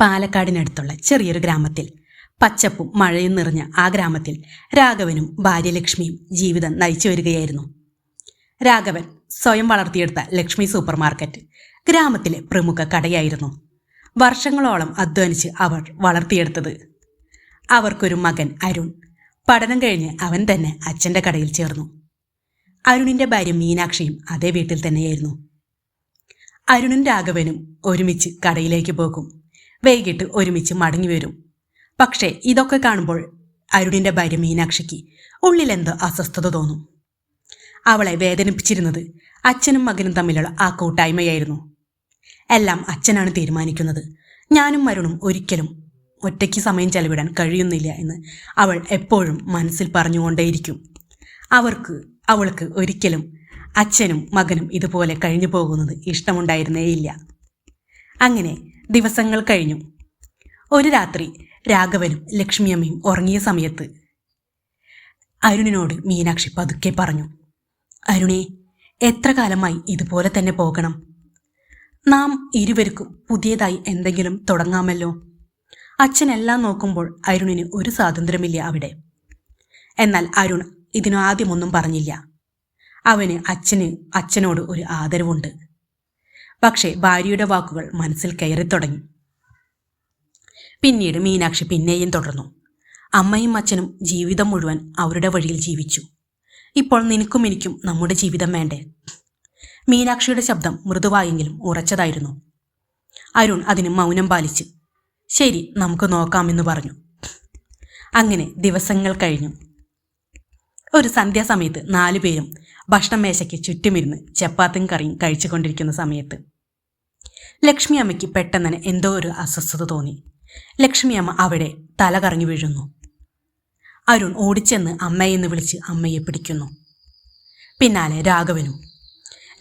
പാലക്കാടിനടുത്തുള്ള ചെറിയൊരു ഗ്രാമത്തിൽ. പച്ചപ്പും മഴയും നിറഞ്ഞ ആ ഗ്രാമത്തിൽ രാഘവനും ഭാര്യലക്ഷ്മിയും ജീവിതം നയിച്ചു വരികയായിരുന്നു. രാഘവൻ സ്വയം വളർത്തിയെടുത്ത ലക്ഷ്മി സൂപ്പർ മാർക്കറ്റ് ഗ്രാമത്തിലെ പ്രമുഖ കടയായിരുന്നു. വർഷങ്ങളോളം അധ്വാനിച്ച് അവർ വളർത്തിയെടുത്തത്. അവർക്കൊരു മകൻ അരുൺ. പഠനം കഴിഞ്ഞ് അവൻ തന്നെ അച്ഛന്റെ കടയിൽ ചേർന്നു. അരുണിന്റെ ഭാര്യ മീനാക്ഷിയും അതേ വീട്ടിൽ തന്നെയായിരുന്നു. അരുണും രാഘവനും ഒരുമിച്ച് കടയിലേക്ക് പോകും. വൈകിട്ട് ഒരുമിച്ച് മടങ്ങി വരും. പക്ഷേ ഇതൊക്കെ കാണുമ്പോൾ അരുണിന്റെ ഭാര്യ മീനാക്ഷിക്ക് ഉള്ളിലെന്തോ അസ്വസ്ഥത തോന്നും. അവളെ വേദനിപ്പിച്ചിരുന്നത് അച്ഛനും മകനും തമ്മിലുള്ള ആ കൂട്ടായ്മയായിരുന്നു. എല്ലാം അച്ഛനാണ് തീരുമാനിക്കുന്നത്. ഞാനും അരുണും ഒരിക്കലും ഒറ്റയ്ക്ക് സമയം ചെലവിടാൻ കഴിയുന്നില്ല എന്ന് അവൾ എപ്പോഴും മനസ്സിൽ പറഞ്ഞുകൊണ്ടേയിരിക്കും. അവർക്ക് അവൾക്ക് ഒരിക്കലും അച്ഛനും മകനും ഇതുപോലെ കഴിഞ്ഞു പോകുന്നത് ഇഷ്ടമുണ്ടായിരുന്നേയില്ല. അങ്ങനെ ദിവസങ്ങൾ കഴിഞ്ഞു. ഒരു രാത്രി രാഘവനും ലക്ഷ്മിയമ്മയും ഉറങ്ങിയ സമയത്ത് അരുണിനോട് മീനാക്ഷി പതുക്കെ പറഞ്ഞു അരുണേ എത്ര കാലമായി ഇതുപോലെ തന്നെ പോകണം? നാം ഇരുവർക്കും പുതിയതായി എന്തെങ്കിലും തുടങ്ങാമല്ലോ. അച്ഛനെല്ലാം നോക്കുമ്പോൾ അരുണിന് ഒരു സ്വാതന്ത്ര്യമില്ല അവിടെ. എന്നാൽ അരുൺ ഇതിനു ആദ്യമൊന്നും പറഞ്ഞില്ല. അവന് അച്ഛന് അച്ഛനോട് ഒരു ആദരവുണ്ട്. പക്ഷേ ഭാര്യയുടെ വാക്കുകൾ മനസ്സിൽ കയറി തുടങ്ങി. പിന്നീട് മീനാക്ഷി പിന്നെയും തുടർന്നു. അമ്മയും അച്ഛനും ജീവിതം മുഴുവൻ അവരുടെ വഴിയിൽ ജീവിച്ചു. ഇപ്പോൾ നിനക്കും എനിക്കും നമ്മുടെ ജീവിതം വേണ്ടേ? മീനാക്ഷിയുടെ ശബ്ദം മൃദുവായെങ്കിലും ഉറച്ചതായിരുന്നു. അരുൺ അതിന് മൗനം പാലിച്ച് ശരി നമുക്ക് നോക്കാമെന്ന് പറഞ്ഞു. അങ്ങനെ ദിവസങ്ങൾ കഴിഞ്ഞു. ഒരു സന്ധ്യാസമയത്ത് നാലുപേരും ഭക്ഷണം മേശയ്ക്ക് ചുറ്റുമിരുന്ന് ചപ്പാത്തിയും കറിയും കഴിച്ചുകൊണ്ടിരിക്കുന്ന സമയത്ത് ലക്ഷ്മി അമ്മയ്ക്ക് പെട്ടെന്ന് എന്തോ ഒരു അസ്വസ്ഥത തോന്നി. ലക്ഷ്മി അമ്മ അവിടെ തല കറങ്ങി വീഴുന്നു. അരുൺ ഓടിച്ചെന്ന് അമ്മയെന്ന് വിളിച്ച് അമ്മയെ പിടിക്കുന്നു. പിന്നാലെ രാഘവനും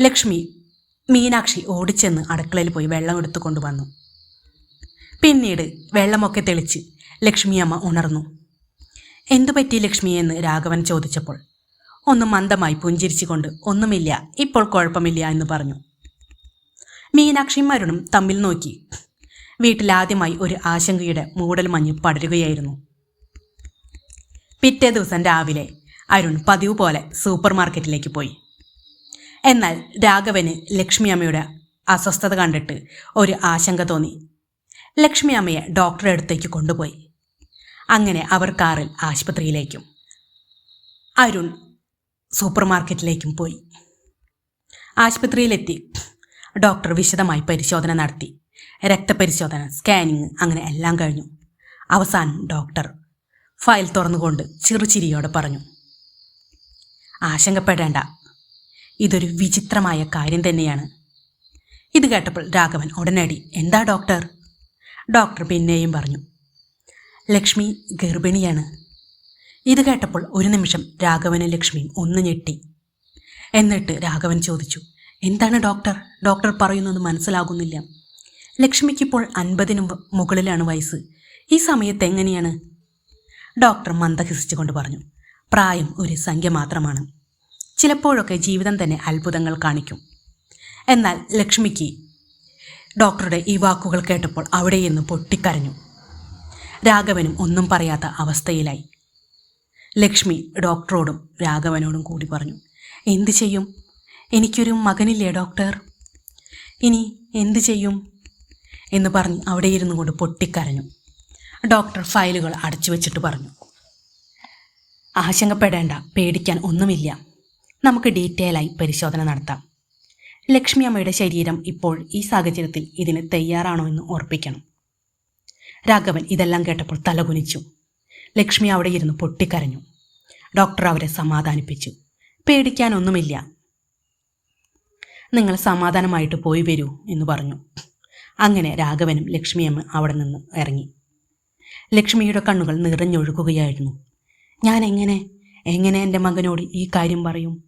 ലക്ഷ്മി മീനാക്ഷി ഓടിച്ചെന്ന് അടുക്കളയിൽ പോയി വെള്ളം എടുത്തു കൊണ്ടുവന്നു. പിന്നീട് വെള്ളമൊക്കെ തെളിച്ച് ലക്ഷ്മിയമ്മ ഉണർന്നു. എന്തു പറ്റി ലക്ഷ്മി എന്ന് രാഘവൻ ചോദിച്ചപ്പോൾ. ഒന്ന് മന്ദമായി പുഞ്ചിരിച്ചുകൊണ്ട് ഒന്നുമില്ല ഇപ്പോൾ കുഴപ്പമില്ല എന്ന് പറഞ്ഞു. മീനാക്ഷിയും മരുണും തമ്മിൽ നോക്കി. വീട്ടിലാദ്യമായി ഒരു ആശങ്കയുടെ മൂടൽ മഞ്ഞ് പടരുകയായിരുന്നു. പിറ്റേ ദിവസം രാവിലെ അരുൺ പതിവ് പോലെ സൂപ്പർ മാർക്കറ്റിലേക്ക് പോയി. എന്നാൽ രാഘവന് ലക്ഷ്മി അമ്മയുടെ അസ്വസ്ഥത കണ്ടിട്ട് ഒരു ആശങ്ക തോന്നി. ലക്ഷ്മി അമ്മയെ ഡോക്ടറെ അടുത്തേക്ക് കൊണ്ടുപോയി. അങ്ങനെ അവർ കാറിൽ ആശുപത്രിയിലേക്കും അരുൺ സൂപ്പർ മാർക്കറ്റിലേക്കും പോയി. ആശുപത്രിയിലെത്തി. ഡോക്ടർ വിശദമായി പരിശോധന നടത്തി. രക്തപരിശോധന സ്കാനിങ് അങ്ങനെ എല്ലാം കഴിഞ്ഞു. അവസാനം ഡോക്ടർ ഫയൽ തുറന്നുകൊണ്ട് ചെറുചിരിയോടെ പറഞ്ഞു ആശങ്കപ്പെടേണ്ട. ഇതൊരു വിചിത്രമായ കാര്യം തന്നെയാണ്. ഇത് കേട്ടപ്പോൾ രാഘവൻ ഉടനടി എന്താ ഡോക്ടർ? ഡോക്ടർ പിന്നെയും പറഞ്ഞു ലക്ഷ്മി ഗർഭിണിയാണ്. ഇത് കേട്ടപ്പോൾ ഒരു നിമിഷം രാഘവനും ലക്ഷ്മിയും ഒന്ന് ഞെട്ടി. എന്നിട്ട് രാഘവൻ ചോദിച്ചു എന്താണ് ഡോക്ടർ? ഡോക്ടർ പറയുന്നത് മനസ്സിലാകുന്നില്ല. ലക്ഷ്മിക്കിപ്പോൾ അൻപതിനും മുകളിലാണ് വയസ്സ്. ഈ സമയത്ത് എങ്ങനെയാണ്? ഡോക്ടർ മന്ദഹസിച്ചുകൊണ്ട് പറഞ്ഞു പ്രായം ഒരു സംഖ്യ മാത്രമാണ്. ചിലപ്പോഴൊക്കെ ജീവിതം തന്നെ അത്ഭുതങ്ങൾ കാണിക്കും. എന്നാൽ ലക്ഷ്മിക്ക്. ഡോക്ടറുടെ ഈ വാക്കുകൾ കേട്ടപ്പോൾ അവിടെ നിന്ന് പൊട്ടിക്കരഞ്ഞു. രാഘവനും ഒന്നും പറയാത്ത അവസ്ഥയിലായി. ലക്ഷ്മി ഡോക്ടറോടും രാഘവനോടും കൂടി പറഞ്ഞു എന്തു ചെയ്യും? എനിക്കൊരു മകനില്ലേ ഡോക്ടർ? ഇനി എന്തു ചെയ്യും? എന്ന് പറഞ്ഞ് അവിടെ ഇരുന്നു കൊണ്ട് പൊട്ടിക്കരഞ്ഞു. ഡോക്ടർ ഫയലുകൾ അടച്ചു വെച്ചിട്ട് പറഞ്ഞു ആശങ്കപ്പെടേണ്ട പേടിക്കാൻ ഒന്നുമില്ല. നമുക്ക് ഡീറ്റെയിലായി പരിശോധന നടത്താം. ലക്ഷ്മി അമ്മയുടെ ശരീരം ഇപ്പോൾ ഈ സാഹചര്യത്തിൽ ഇതിന് തയ്യാറാണോ എന്ന് ഉറപ്പിക്കണം രാഘവൻ ഇതെല്ലാം കേട്ടപ്പോൾ തലകുനിച്ചു. ലക്ഷ്മി അവിടെ ഇരുന്ന് പൊട്ടിക്കരഞ്ഞു. ഡോക്ടർ അവരെ സമാധാനിപ്പിച്ചു. പേടിക്കാനൊന്നുമില്ല. നിങ്ങൾ സമാധാനമായിട്ട് പോയി വരൂ എന്ന് പറഞ്ഞു. അങ്ങനെ രാഘവനും ലക്ഷ്മിയമ്മ അവിടെ നിന്ന് ഇറങ്ങി. ലക്ഷ്മിയുടെ കണ്ണുകൾ നിറഞ്ഞൊഴുകുകയായിരുന്നു. ഞാൻ എങ്ങനെ എങ്ങനെ എന്റെ മകനോട് ഈ കാര്യം പറയും?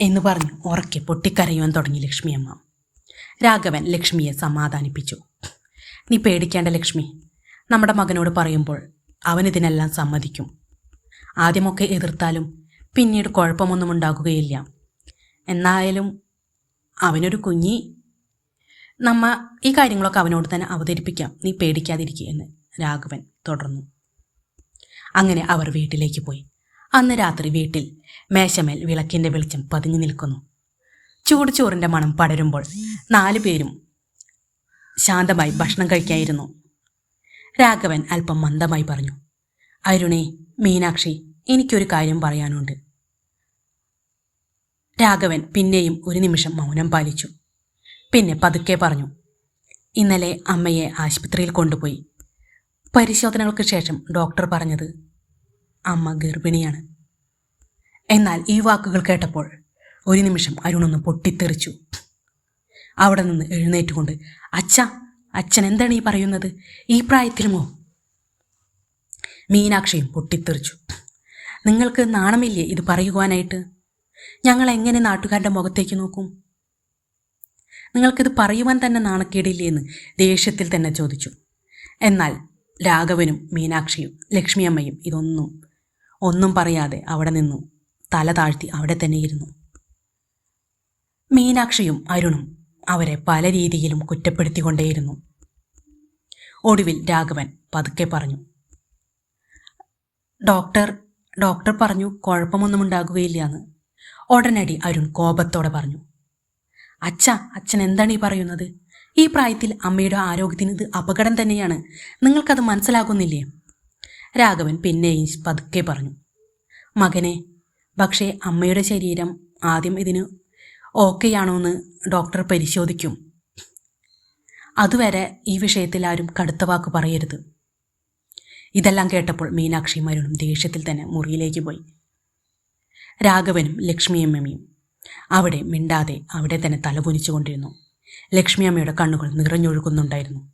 എന്ന് പറഞ്ഞ് ഉറക്കെ പൊട്ടിക്കരയുവാൻ തുടങ്ങി ലക്ഷ്മിയമ്മ. രാഘവൻ ലക്ഷ്മിയെ സമാധാനിപ്പിച്ചു. നീ പേടിക്കേണ്ട ലക്ഷ്മി. നമ്മുടെ മകനോട് പറയുമ്പോൾ അവൻ ഇതിനെല്ലാം സമ്മതിക്കും. ആദ്യമൊക്കെ എതിർത്താലും പിന്നീട് കുഴപ്പമൊന്നും ഉണ്ടാകുകയില്ല. എന്നായാലും അവനൊരു കുഞ്ഞി. നമ്മ ഈ കാര്യങ്ങളൊക്കെ അവനോട് തന്നെ അവതരിപ്പിക്കാം. നീ പേടിക്കാതിരിക്കുക എന്ന് രാഘവൻ തുടർന്നു. അങ്ങനെ അവർ വീട്ടിലേക്ക് പോയി. അന്ന് രാത്രി വീട്ടിൽ മേശമേൽ വിളക്കിന്റെ വെളിച്ചം പതിഞ്ഞു നിൽക്കുന്നു. ചൂട് ചോറിന്റെ മണം പടരുമ്പോൾ നാലു പേരും ശാന്തമായി ഭക്ഷണം കഴിക്കായിരുന്നു. രാഘവൻ അല്പം മന്ദമായി പറഞ്ഞു അരുണേ മീനാക്ഷി എനിക്കൊരു കാര്യം പറയാനുണ്ട്. രാഘവൻ പിന്നെയും ഒരു നിമിഷം മൗനം പാലിച്ചു. പിന്നെ പതുക്കെ പറഞ്ഞു ഇന്നലെ അമ്മയെ ആശുപത്രിയിൽ കൊണ്ടുപോയി. പരിശോധനകൾക്ക് ശേഷം ഡോക്ടർ പറഞ്ഞത് അമ്മ ഗർഭിണിയാണ്. എന്നാൽ ഈ വാക്കുകൾ കേട്ടപ്പോൾ ഒരു നിമിഷം അരുണൊന്ന് പൊട്ടിത്തെറിച്ചു. അവിടെ നിന്ന് എഴുന്നേറ്റുകൊണ്ട് അച്ഛ അച്ഛൻ എന്താണ് ഈ പറയുന്നത്? ഈ പ്രായത്തിലുമോ? മീനാക്ഷിയും പൊട്ടിത്തെറിച്ചു. നിങ്ങൾക്ക് നാണമില്ലേ ഇത് പറയുവാനായിട്ട്? ഞങ്ങൾ എങ്ങനെ നാട്ടുകാരുടെ മുഖത്തേക്ക് നോക്കും? നിങ്ങൾക്കിത് പറയുവാൻ തന്നെ നാണക്കേടില്ലേ എന്ന് ദേഷ്യത്തിൽ തന്നെ ചോദിച്ചു. എന്നാൽ രാഘവനും മീനാക്ഷിയും ലക്ഷ്മിയമ്മയും ഇതൊന്നും ഒന്നും പറയാതെ അവിടെ നിന്നു. തല താഴ്ത്തി അവിടെ തന്നെ ഇരുന്നു മീനാക്ഷിയും അരുണും അവരെ പല രീതിയിലും കുറ്റപ്പെടുത്തിക്കൊണ്ടേയിരുന്നു. ഒടുവിൽ രാഘവൻ പതുക്കെ പറഞ്ഞു ഡോക്ടർ ഡോക്ടർ പറഞ്ഞു കുഴപ്പമൊന്നും ഉണ്ടാകുകയില്ല എന്ന് ഉടനടി അരുൺ കോപത്തോടെ പറഞ്ഞു അച്ഛ അച്ഛൻ എന്താണ് ഈ പറയുന്നത്? ഈ പ്രായത്തിൽ അമ്മയുടെ ആരോഗ്യത്തിന് ഇത് അപകടം തന്നെയാണ്. നിങ്ങൾക്കത് മനസ്സിലാകുന്നില്ലേ? രാഘവൻ പിന്നെയും പതുക്കെ പറഞ്ഞു മകനെ പക്ഷേ അമ്മയുടെ ശരീരം ആദ്യം ഇതിന് ഓക്കെയാണോ എന്ന് ഡോക്ടർ പരിശോധിക്കും. അതുവരെ ഈ വിഷയത്തിൽ ആരും കടുത്ത വാക്ക് പറയരുത്. ഇതെല്ലാം കേട്ടപ്പോൾ മീനാക്ഷി മരുണും ദേഷ്യത്തിൽ തന്നെ മുറിയിലേക്ക് പോയി. രാഘവനും ലക്ഷ്മിയമ്മയും അവിടെ മിണ്ടാതെ അവിടെ തന്നെ തലകുനിച്ചുകൊണ്ടിരുന്നു. ലക്ഷ്മിയമ്മയുടെ കണ്ണുകൾ നിറഞ്ഞൊഴുകുന്നുണ്ടായിരുന്നു.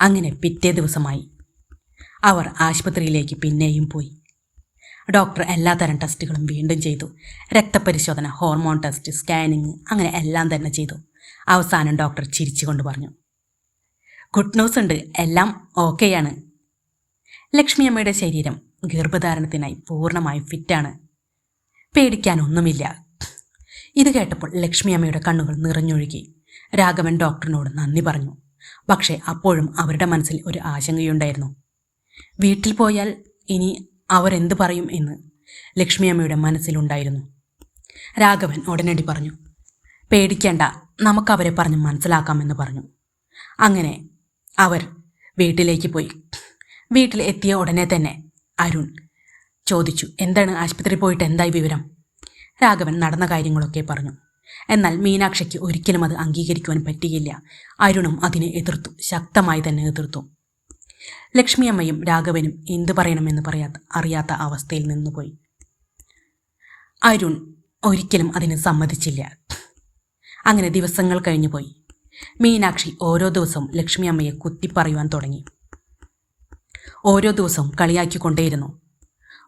അങ്ങനെ പിറ്റേ ദിവസമായി അവർ ആശുപത്രിയിലേക്ക് പിന്നെയും പോയി. ഡോക്ടർ എല്ലാ തരം ടെസ്റ്റുകളും വീണ്ടും ചെയ്തു. രക്തപരിശോധന ഹോർമോൺ ടെസ്റ്റ് സ്കാനിങ് അങ്ങനെ എല്ലാം തന്നെ ചെയ്തു. അവസാനം ഡോക്ടർ ചിരിച്ചുകൊണ്ട് പറഞ്ഞു ഗുഡ് ന്യൂസ് ഉണ്ട് എല്ലാം ഓക്കെയാണ്. ലക്ഷ്മിയമ്മയുടെ ശരീരം ഗർഭധാരണത്തിനായി പൂർണമായും ഫിറ്റാണ്. പേടിക്കാനൊന്നുമില്ല. ഇത് കേട്ടപ്പോൾ ലക്ഷ്മിയമ്മയുടെ കണ്ണുകൾ നിറഞ്ഞൊഴുകി. രാഘവൻ ഡോക്ടറിനോട് നന്ദി പറഞ്ഞു. പക്ഷേ അപ്പോഴും അവരുടെ മനസ്സിൽ ഒരു ആശങ്കയുണ്ടായിരുന്നു. വീട്ടിൽ പോയാൽ ഇനി അവരെന്ത് പറയും എന്ന് ലക്ഷ്മിയമ്മയുടെ മനസ്സിലുണ്ടായിരുന്നു. രാഘവൻ ഉടനടി പറഞ്ഞു പേടിക്കേണ്ട നമുക്കവരെ പറഞ്ഞ് മനസ്സിലാക്കാമെന്ന് പറഞ്ഞു. അങ്ങനെ അവർ വീട്ടിലേക്ക് പോയി. വീട്ടിൽ എത്തിയ ഉടനെ തന്നെ അരുൺ ചോദിച്ചു എന്താണ് ആശുപത്രിയിൽ പോയിട്ട് എന്തായി വിവരം? രാഘവൻ നടന്ന കാര്യങ്ങളൊക്കെ പറഞ്ഞു. എന്നാൽ മീനാക്ഷിക്ക് ഒരിക്കലും അത് അംഗീകരിക്കുവാൻ പറ്റിയില്ല. അരുണും അതിനെ എതിർത്തു ശക്തമായി തന്നെ എതിർത്തു. ലക്ഷ്മിയമ്മയും രാഘവനും എന്തു പറയണമെന്ന് പറയാത്ത അറിയാത്ത അവസ്ഥയിൽ നിന്നുപോയി. അരുൺ ഒരിക്കലും അതിന് സമ്മതിച്ചില്ല. അങ്ങനെ ദിവസങ്ങൾ കഴിഞ്ഞു പോയി മീനാക്ഷി ഓരോ ദിവസവും ലക്ഷ്മിയമ്മയെ കുത്തിപ്പറയുവാൻ തുടങ്ങി. ഓരോ ദിവസവും കളിയാക്കിക്കൊണ്ടേയിരുന്നു.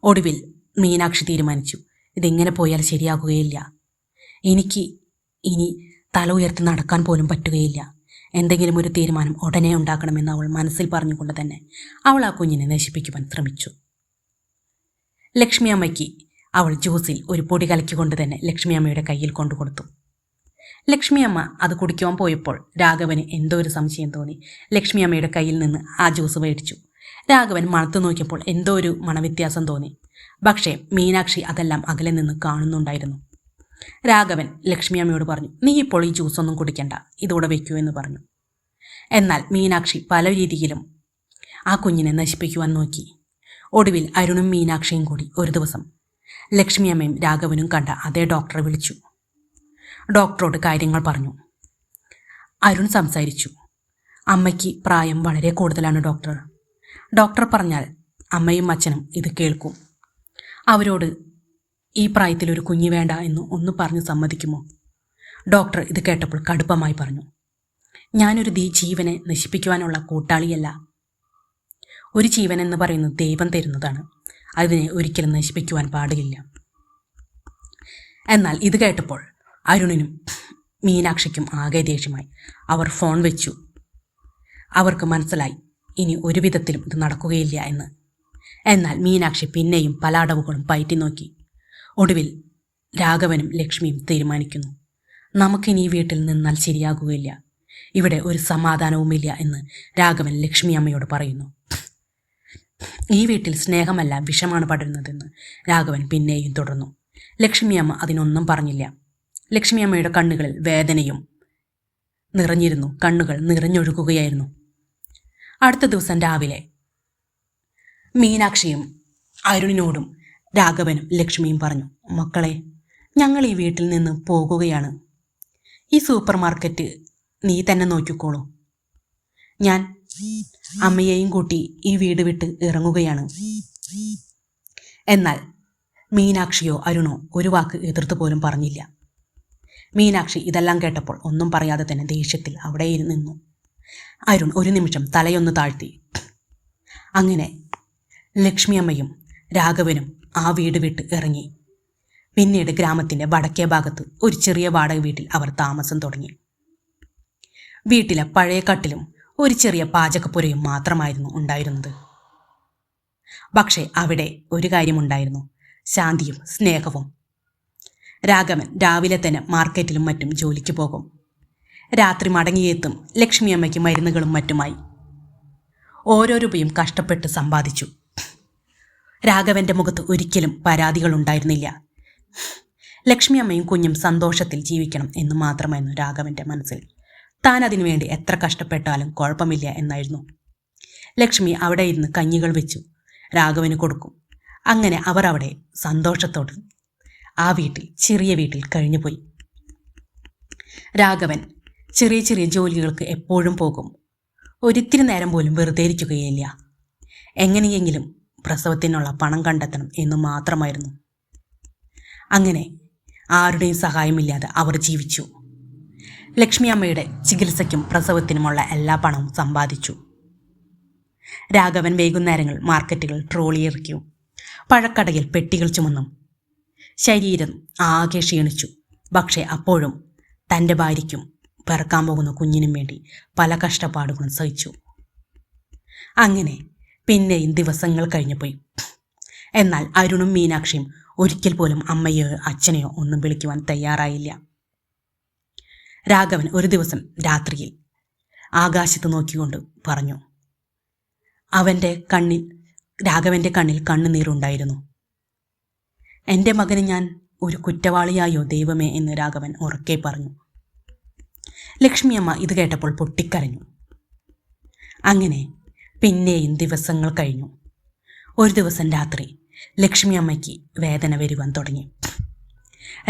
ഒടുവിൽ മീനാക്ഷി തീരുമാനിച്ചു ഇതെങ്ങനെ പോയാൽ ശരിയാകുകയില്ല. എനിക്ക് ഇനി തല ഉയർത്തി നടക്കാൻ പോലും പറ്റുകയില്ല. എന്തെങ്കിലും ഒരു തീരുമാനം ഉടനെ ഉണ്ടാക്കണമെന്ന് അവൾ മനസ്സിൽ പറഞ്ഞുകൊണ്ട് തന്നെ അവൾ ആ കുഞ്ഞിനെ നശിപ്പിക്കുവാൻ ശ്രമിച്ചു. ലക്ഷ്മി അമ്മയ്ക്ക് അവൾ ജ്യൂസിൽ ഒരു പൊടി കലക്കിക്കൊണ്ട് തന്നെ ലക്ഷ്മി അമ്മയുടെ കയ്യിൽ കൊണ്ടുകൊടുത്തു. ലക്ഷ്മി അമ്മ അത് കുടിക്കുവാൻ പോയപ്പോൾ രാഘവന് എന്തോ ഒരു സംശയം തോന്നി. ലക്ഷ്മി അമ്മയുടെ കയ്യിൽ നിന്ന് ആ ജ്യൂസ് മേടിച്ചു. രാഘവൻ മണത്തു നോക്കിയപ്പോൾ എന്തോ ഒരു മണവ്യത്യാസം തോന്നി. പക്ഷേ മീനാക്ഷി അതെല്ലാം അകലെ നിന്ന് കാണുന്നുണ്ടായിരുന്നു. രാഘവൻ ലക്ഷ്മി അമ്മയോട് പറഞ്ഞു നീ ഇപ്പോൾ ഈ ജ്യൂസ് ഒന്നും കുടിക്കണ്ട ഇതോടെ വെക്കൂ എന്ന് പറഞ്ഞു. എന്നാൽ മീനാക്ഷി പല രീതിയിലും ആ കുഞ്ഞിനെ നശിപ്പിക്കുവാൻ നോക്കി. ഒടുവിൽ അരുണും മീനാക്ഷിയും കൂടി ഒരു ദിവസം ലക്ഷ്മി അമ്മയും രാഘവനും കണ്ട അതേ ഡോക്ടറെ വിളിച്ചു. ഡോക്ടറോട് കാര്യങ്ങൾ പറഞ്ഞു. അരുൺ സംസാരിച്ചു. അമ്മയ്ക്ക് പ്രായം വളരെ കൂടുതലാണ് ഡോക്ടർ. ഡോക്ടർ പറഞ്ഞാൽ അമ്മയും അച്ഛനും ഇത് കേൾക്കും. അവരോട് ഈ പ്രായത്തിൽ ഒരു കുഞ്ഞ് വേണ്ട എന്ന് ഒന്ന് പറഞ്ഞ് സമ്മതിക്കുമോ? ഡോക്ടർ ഇത് കേട്ടപ്പോൾ കടുപ്പമായി പറഞ്ഞു. ഞാനൊരു ദീ ജീവനെ നശിപ്പിക്കുവാനുള്ള കൂട്ടാളിയല്ല. ഒരു ജീവൻ എന്ന് പറയുന്നത് ദൈവം തരുന്നതാണ്. അതിനെ ഒരിക്കലും നശിപ്പിക്കുവാൻ പാടില്ല. എന്നാൽ ഇത് കേട്ടപ്പോൾ അരുണിനും മീനാക്ഷിക്കും ആകെ ദേഷ്യമായി. അവർ ഫോൺ വെച്ചു. അവർക്ക് മനസ്സിലായി ഇനി ഒരു വിധത്തിലും ഇത് നടക്കുകയില്ല എന്ന്. എന്നാൽ മീനാക്ഷി പിന്നെയും പല അടവുകളും പയറ്റി നോക്കി. ഒടുവിൽ രാഘവനും ലക്ഷ്മിയും തീരുമാനിക്കുന്നു. നമുക്കിനി വീട്ടിൽ നിന്നാൽ ശരിയാകുകയില്ല. ഇവിടെ ഒരു സമാധാനവുമില്ല എന്ന് രാഘവൻ ലക്ഷ്മി അമ്മയോട് പറയുന്നു. ഈ വീട്ടിൽ സ്നേഹമല്ല വിഷമാണ് പടരുന്നതെന്ന് രാഘവൻ പിന്നെയും തുടർന്നു. ലക്ഷ്മിയമ്മ അതിനൊന്നും പറഞ്ഞില്ല. ലക്ഷ്മിയമ്മയുടെ കണ്ണുകളിൽ വേദനയും നിറഞ്ഞിരുന്നു. കണ്ണുകൾ നിറഞ്ഞൊഴുകുകയായിരുന്നു. അടുത്ത ദിവസം രാവിലെ മീനാക്ഷിയും അരുണിനോടും രാഘവനും ലക്ഷ്മിയും പറഞ്ഞു മക്കളെ ഞങ്ങൾ ഈ വീട്ടിൽ നിന്ന് പോകുകയാണ്. ഈ സൂപ്പർ മാർക്കറ്റ് നീ തന്നെ നോക്കിക്കോളൂ. ഞാൻ അമ്മയെയും കൂട്ടി ഈ വീട് വിട്ട് ഇറങ്ങുകയാണ്. എന്നാൽ മീനാക്ഷിയോ അരുണോ ഒരു വാക്ക് എതിർത്ത് പോലും പറഞ്ഞില്ല. മീനാക്ഷി ഇതെല്ലാം കേട്ടപ്പോൾ ഒന്നും പറയാതെ തന്നെ ദേഷ്യത്തിൽ അവിടെ നിന്നു. അരുൺ ഒരു നിമിഷം തലയൊന്ന് താഴ്ത്തി. അങ്ങനെ ലക്ഷ്മിയമ്മയും രാഘവനും ആ വീട് വിട്ട് ഇറങ്ങി. പിന്നീട് ഗ്രാമത്തിന്റെ വടക്കേ ഭാഗത്ത് ഒരു ചെറിയ വാടക വീട്ടിൽ അവർ താമസം തുടങ്ങി. വീട്ടിലെ പഴയ കട്ടിലും ഒരു ചെറിയ പാചകപ്പുരയും മാത്രമായിരുന്നു ഉണ്ടായിരുന്നത്. പക്ഷേ അവിടെ ഒരു കാര്യമുണ്ടായിരുന്നു. ശാന്തിയും സ്നേഹവും. രാഘവൻ രാവിലെ തന്നെ മാർക്കറ്റിലും മറ്റും ജോലിക്ക് പോകും. രാത്രി മടങ്ങിയെത്തും ലക്ഷ്മിയമ്മയ്ക്ക് മരുന്നുകളും മറ്റുമായി. ഓരോ രൂപയും കഷ്ടപ്പെട്ട് സമ്പാദിച്ചു. രാഘവന്റെ മുഖത്ത് ഒരിക്കലും പരാതികൾ ഉണ്ടായിരുന്നില്ല ലക്ഷ്മി അമ്മയും കുഞ്ഞും സന്തോഷത്തിൽ ജീവിക്കണം എന്ന് മാത്രമായിരുന്നു രാഘവന്റെ മനസ്സിൽ. താൻ അതിനുവേണ്ടി എത്ര കഷ്ടപ്പെട്ടാലും കുഴപ്പമില്ല എന്നായിരുന്നു. ലക്ഷ്മി അവിടെ ഇരുന്ന് കഞ്ഞികൾ വെച്ചു. രാഘവന് കൊടുക്കും. അങ്ങനെ അവർ അവിടെ സന്തോഷത്തോട് ആ വീട്ടിൽ ചെറിയ വീട്ടിൽ കഴിഞ്ഞുപോയി. രാഘവൻ ചെറിയ ചെറിയ ജോലികൾക്ക് എപ്പോഴും പോകും. ഒരിത്തിരി നേരം പോലും വെറുതെ ഇരിക്കുകയില്ല. എങ്ങനെയെങ്കിലും പ്രസവത്തിനുള്ള പണം കണ്ടെത്തണം എന്ന് മാത്രമായിരുന്നു. അങ്ങനെ ആരുടെയും സഹായമില്ലാതെ അവർ ജീവിച്ചു. ലക്ഷ്മി അമ്മയുടെ ചികിത്സയ്ക്കും പ്രസവത്തിനുമുള്ള എല്ലാ പണവും സമ്പാദിച്ചു. രാഘവൻ വൈകുന്നേരങ്ങൾ മാർക്കറ്റുകൾ ട്രോളി ഇറക്കിയും പഴക്കടയിൽ പെട്ടികൾ ചുമന്നും. ശരീരം ആകെ ക്ഷീണിച്ചു. പക്ഷേ അപ്പോഴും തന്റെ ഭാര്യയ്ക്കും പിറക്കാൻ പോകുന്ന കുഞ്ഞിനും വേണ്ടി പല കഷ്ടപ്പാടുകളും സഹിച്ചു. അങ്ങനെ പിന്നെയും ദിവസങ്ങൾ കഴിഞ്ഞുപോയി. എന്നാൽ അരുണും മീനാക്ഷിയും ഒരിക്കൽ പോലും അമ്മയോ അച്ഛനെയോ ഒന്നും വിളിക്കുവാൻ തയ്യാറായില്ല. രാഘവൻ ഒരു ദിവസം രാത്രിയിൽ ആകാശത്ത് നോക്കിക്കൊണ്ട് പറഞ്ഞു അവന്റെ കണ്ണിൽ രാഘവന്റെ കണ്ണിൽ കണ്ണുനീരുണ്ടായിരുന്നു. എന്റെ മകന് ഞാൻ ഒരു കുറ്റവാളിയായോ ദൈവമേ എന്ന് രാഘവൻ ഉറക്കെ പറഞ്ഞു. ലക്ഷ്മിയമ്മ ഇത് കേട്ടപ്പോൾ പൊട്ടിക്കരഞ്ഞു. അങ്ങനെ പിന്നെയും ദിവസങ്ങൾ കഴിഞ്ഞു. ഒരു ദിവസം രാത്രി ലക്ഷ്മി അമ്മയ്ക്ക് വേദന വരുവാൻ തുടങ്ങി.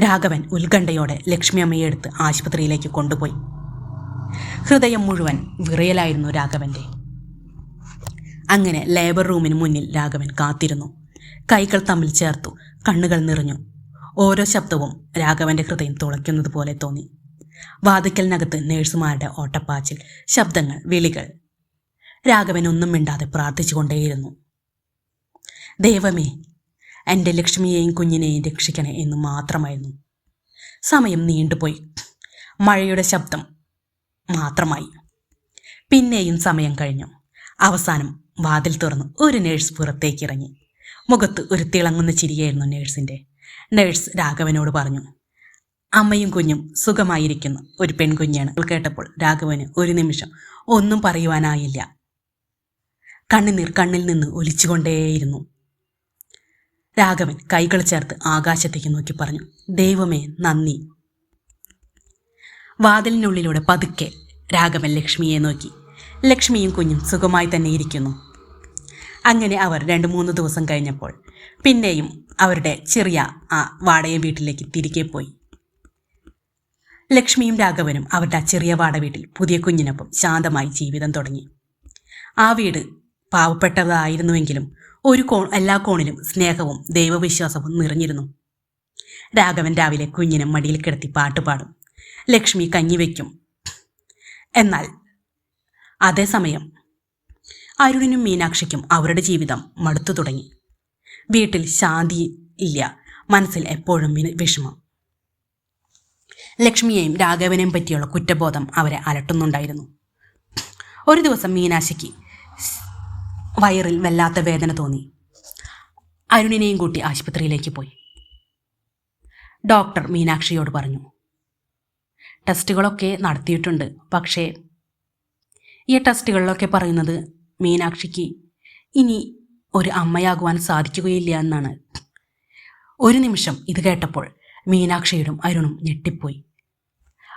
രാഘവൻ ഉത്കണ്ഠയോടെ ലക്ഷ്മി അമ്മയെ എടുത്ത് ആശുപത്രിയിലേക്ക് കൊണ്ടുപോയി. ഹൃദയം മുഴുവൻ വിറയലായിരുന്നു രാഘവന്റെ അങ്ങനെ ലേബർ റൂമിന് മുന്നിൽ രാഘവൻ കാത്തിരുന്നു. കൈകൾ തമ്മിൽ ചേർത്തു കണ്ണുകൾ നിറഞ്ഞു. ഓരോ ശബ്ദവും രാഘവന്റെ ഹൃദയം തുളയ്ക്കുന്നത് പോലെ തോന്നി. വാതിക്കലിനകത്ത് നേഴ്സുമാരുടെ ഓട്ടപ്പാച്ചിൽ ശബ്ദങ്ങൾ വിളികൾ രാഘവൻ ഒന്നും മിണ്ടാതെ പ്രാർത്ഥിച്ചുകൊണ്ടേയിരുന്നു ദൈവമേ എന്റെ ലക്ഷ്മിയെയും കുഞ്ഞിനെയും രക്ഷിക്കണേ എന്ന് മാത്രമായിരുന്നു. സമയം നീണ്ടുപോയി. മഴയുടെ ശബ്ദം മാത്രമായി. പിന്നെയും സമയം കഴിഞ്ഞു. അവസാനം വാതിൽ തുറന്ന്. ഒരു നേഴ്സ് പുറത്തേക്ക് ഇറങ്ങി. മുഖത്ത് ഒരു തിളങ്ങുന്ന ചിരിയായിരുന്നു നേഴ്സിന്റെ നേഴ്സ് രാഘവനോട് പറഞ്ഞു അമ്മയും കുഞ്ഞും സുഖമായിരിക്കുന്നു. ഒരു പെൺകുഞ്ഞാണ്. കേട്ടപ്പോൾ രാഘവന് ഒരു നിമിഷം ഒന്നും പറയുവാനായില്ല. കണ്ണുനീർ കണ്ണിൽ നിന്ന് ഒലിച്ചുകൊണ്ടേയിരുന്നു. രാഘവൻ കൈകൾ ചേർത്ത് ആകാശത്തേക്ക് നോക്കി പറഞ്ഞു ദൈവമേ നന്ദി. വാതിലിനുള്ളിലൂടെ പതുക്കെ രാഘവൻ ലക്ഷ്മിയെ നോക്കി. ലക്ഷ്മിയും കുഞ്ഞും സുഖമായി തന്നെ ഇരിക്കുന്നു. അങ്ങനെ അവർ രണ്ട് മൂന്ന് ദിവസം കഴിഞ്ഞപ്പോൾ പിന്നെയും അവരുടെ ചെറിയ ആ വാടക വീട്ടിലേക്ക് തിരികെ പോയി. ലക്ഷ്മിയും രാഘവനും അവരുടെ ആ ചെറിയ വാട വീട്ടിൽ പുതിയ കുഞ്ഞിനൊപ്പം ശാന്തമായി ജീവിതം തുടങ്ങി. ആ വീട് പാവപ്പെട്ടതായിരുന്നുവെങ്കിലും ഒരു കോൺ എല്ലാ കോണിലും സ്നേഹവും ദൈവവിശ്വാസവും നിറഞ്ഞിരുന്നു. രാഘവൻ രാവിലെ കുഞ്ഞിനെ മടിയിൽ കിടത്തി പാട്ടുപാടും ലക്ഷ്മി കഞ്ഞി വയ്ക്കും എന്നാൽ അതേസമയം അരുണിനും മീനാക്ഷിക്കും അവരുടെ ജീവിതം മടുത്തു തുടങ്ങി. വീട്ടിൽ ശാന്തി ഇല്ല. മനസ്സിൽ എപ്പോഴും വിഷമം. ലക്ഷ്മിയെയും രാഘവനെയും പറ്റിയുള്ള കുറ്റബോധം അവരെ അലട്ടുന്നുണ്ടായിരുന്നു. ഒരു ദിവസം മീനാശിക്ക് വയറിൽ വല്ലാത്ത വേദന തോന്നി. അരുണിനെയും കൂട്ടി ആശുപത്രിയിലേക്ക് പോയി. ഡോക്ടർ മീനാക്ഷിയോട് പറഞ്ഞു ടെസ്റ്റുകളൊക്കെ നടത്തിയിട്ടുണ്ട് പക്ഷേ ഈ ടെസ്റ്റുകളിലൊക്കെ പറയുന്നത് മീനാക്ഷിക്ക് ഇനി ഒരു അമ്മയാകുവാൻ സാധിക്കുകയില്ല എന്നാണ്. ഒരു നിമിഷം ഇത് കേട്ടപ്പോൾ മീനാക്ഷിയുടെ അരുണും ഞെട്ടിപ്പോയി.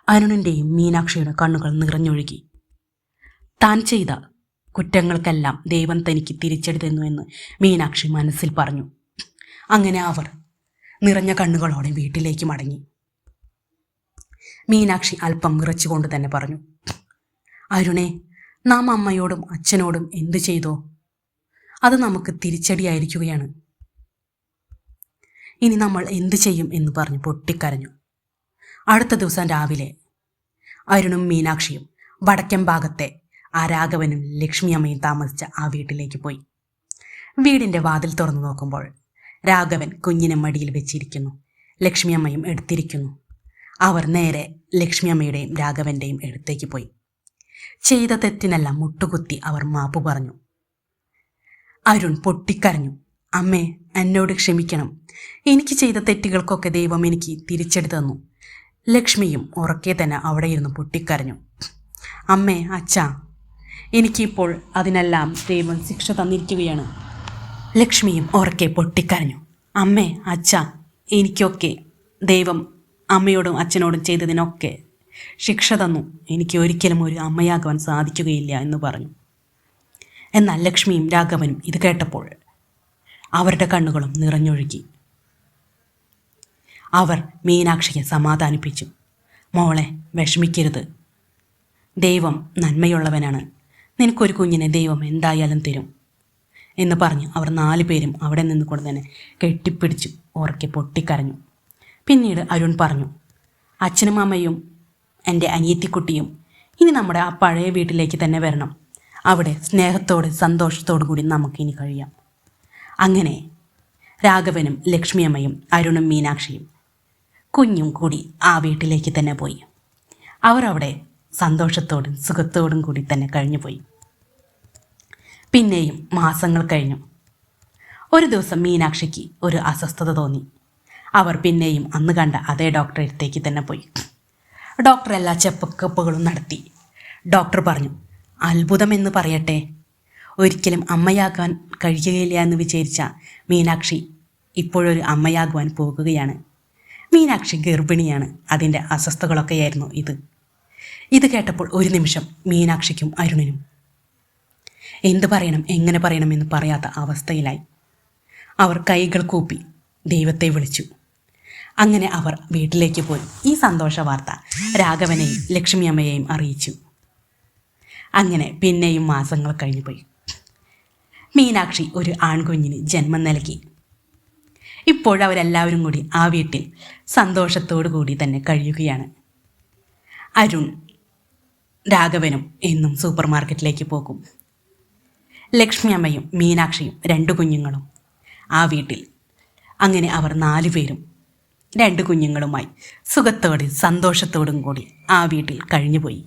അരുണിന്റെയും മീനാക്ഷിയുടെ കണ്ണുകൾ നിറഞ്ഞൊഴുകി. താൻ ചെയ്ത കുറ്റങ്ങൾക്കെല്ലാം ദൈവം തനിക്ക് തിരിച്ചെടുത്തുന്നു എന്ന് മീനാക്ഷി മനസ്സിൽ പറഞ്ഞു. അങ്ങനെ അവർ നിറഞ്ഞ കണ്ണുകളോടെ വീട്ടിലേക്ക് മടങ്ങി. മീനാക്ഷി അല്പം വിറച്ചുകൊണ്ട് തന്നെ പറഞ്ഞു അരുണേ നാം അമ്മയോടും അച്ഛനോടും എന്തു ചെയ്തോ അത് നമുക്ക് തിരിച്ചടിയായിരിക്കുകയാണ്. ഇനി നമ്മൾ എന്തു ചെയ്യും? എന്ന് പറഞ്ഞ് പൊട്ടിക്കരഞ്ഞു. അടുത്ത ദിവസം രാവിലെ അരുണും മീനാക്ഷിയും വടക്കൻ ഭാഗത്തെ ആ രാഘവനും ലക്ഷ്മി അമ്മയും താമസിച്ച ആ വീട്ടിലേക്ക് പോയി. വീടിന്റെ വാതിൽ തുറന്നു നോക്കുമ്പോൾ രാഘവൻ കുഞ്ഞിനെ മടിയിൽ വെച്ചിരിക്കുന്നു. ലക്ഷ്മി അമ്മയും എടുത്തിരിക്കുന്നു. അവർ നേരെ ലക്ഷ്മി അമ്മയുടെയും രാഘവന്റെയും അടുത്തേക്ക് പോയി. ചെയ്ത തെറ്റിനെല്ലാം മുട്ടുകുത്തി അവർ മാപ്പ് പറഞ്ഞു. അരുൺ പൊട്ടിക്കരഞ്ഞു. അമ്മേ എന്നോട് ക്ഷമിക്കണം. എനിക്ക് ചെയ്ത തെറ്റുകൾക്കൊക്കെ ദൈവം എനിക്ക് തിരിച്ചെടുത്തു തന്നു. ലക്ഷ്മിയും ഉറക്കെ തന്നെ അവിടെ ഇരുന്ന് പൊട്ടിക്കരഞ്ഞു. അമ്മേ അച്ഛാ എനിക്കിപ്പോൾ അതിനെല്ലാം ദൈവം ശിക്ഷ തന്നിരിക്കുകയാണ്. ലക്ഷ്മിയും ഉറക്കെ പൊട്ടിക്കരഞ്ഞു. അമ്മേ അച്ഛ എനിക്കൊക്കെ ദൈവം അമ്മയോടും അച്ഛനോടും ചെയ്തതിനൊക്കെ ശിക്ഷ തന്നു. എനിക്ക് ഒരിക്കലും ഒരു അമ്മയാകുവാൻ സാധിക്കുകയില്ല എന്ന് പറഞ്ഞു. എന്നാൽ ലക്ഷ്മിയും രാഘവനും ഇത് കേട്ടപ്പോൾ അവരുടെ കണ്ണുകളും നിറഞ്ഞൊഴുകി. അവർ മീനാക്ഷിയെ സമാധാനിപ്പിച്ചു. മോളെ വിഷമിക്കരുത്. ദൈവം നന്മയുള്ളവനാണ്. നിനക്കൊരു കുഞ്ഞിനെ ദൈവം എന്തായാലും തരും എന്ന് പറഞ്ഞ്. അവർ നാലു പേരും അവിടെ നിന്നുകൊണ്ട് തന്നെ കെട്ടിപ്പിടിച്ചു ഉറക്കെ പൊട്ടിക്കരഞ്ഞു. പിന്നീട് അരുൺ പറഞ്ഞു അച്ഛനും അമ്മയും എന്റെ അനിയത്തിക്കുട്ടിയും ഇനി നമ്മുടെ ആ പഴയ വീട്ടിലേക്ക് തന്നെ വരണം. അവിടെ സ്നേഹത്തോടെ സന്തോഷത്തോടു കൂടി നമുക്കിനി കഴിയാം. അങ്ങനെ രാഘവനും ലക്ഷ്മിയമ്മയും അരുണും മീനാക്ഷിയും കുഞ്ഞും കൂടി ആ വീട്ടിലേക്ക് തന്നെ പോയി. അവർ അവിടെ സന്തോഷത്തോടും സുഖത്തോടും കൂടി തന്നെ കഴിഞ്ഞുപോയി. പിന്നെയും മാസങ്ങൾ കഴിഞ്ഞു. ഒരു ദിവസം മീനാക്ഷിക്ക് ഒരു അസ്വസ്ഥത തോന്നി. അവർ പിന്നെയും അന്ന് കണ്ട അതേ ഡോക്ടറെ അടുത്തേക്ക് തന്നെ പോയി. ഡോക്ടർ എല്ലാ ചെപ്പക്കപ്പുകളും നടത്തി. ഡോക്ടർ പറഞ്ഞു അത്ഭുതമെന്ന് പറയട്ടെ. ഒരിക്കലും അമ്മയാകാൻ കഴിയുകയില്ല എന്ന് വിചാരിച്ച മീനാക്ഷി ഇപ്പോഴൊരു അമ്മയാകുവാൻ പോകുകയാണ്. മീനാക്ഷി ഗർഭിണിയാണ്. അതിന്റെ അസ്വസ്ഥകളൊക്കെയായിരുന്നു ഇത്. ഇത് കേട്ടപ്പോൾ ഒരു നിമിഷം മീനാക്ഷിക്കും അരുണിനും എന്ത് പറയണം എങ്ങനെ പറയണമെന്ന് പറയാത്ത അവസ്ഥയിലായി. അവർ കൈകൾ കൂപ്പി ദൈവത്തെ വിളിച്ചു. അങ്ങനെ അവർ വീട്ടിലേക്ക് പോയി. ഈ സന്തോഷ വാർത്ത രാഘവനെയും ലക്ഷ്മി അമ്മയെയും അറിയിച്ചു. അങ്ങനെ പിന്നെയും മാസങ്ങൾ കഴിഞ്ഞുപോയി. മീനാക്ഷി ഒരു ആൺകുഞ്ഞിന് ജന്മം നൽകി. ഇപ്പോഴവരെല്ലാവരും കൂടി ആ വീട്ടിൽ സന്തോഷത്തോടു കൂടി തന്നെ കഴിയുകയാണ്. അരുൺ രാഘവനും എന്നും സൂപ്പർ മാർക്കറ്റിലേക്ക് പോകും. ലക്ഷ്മി അമ്മയും മീനാക്ഷിയും രണ്ട് കുഞ്ഞുങ്ങളും ആ വീട്ടിൽ. അങ്ങനെ അവർ നാലു പേരും രണ്ട് കുഞ്ഞുങ്ങളുമായി സുഖത്തോടെ സന്തോഷത്തോടും കൂടി ആ വീട്ടിൽ കഴിഞ്ഞുപോയി.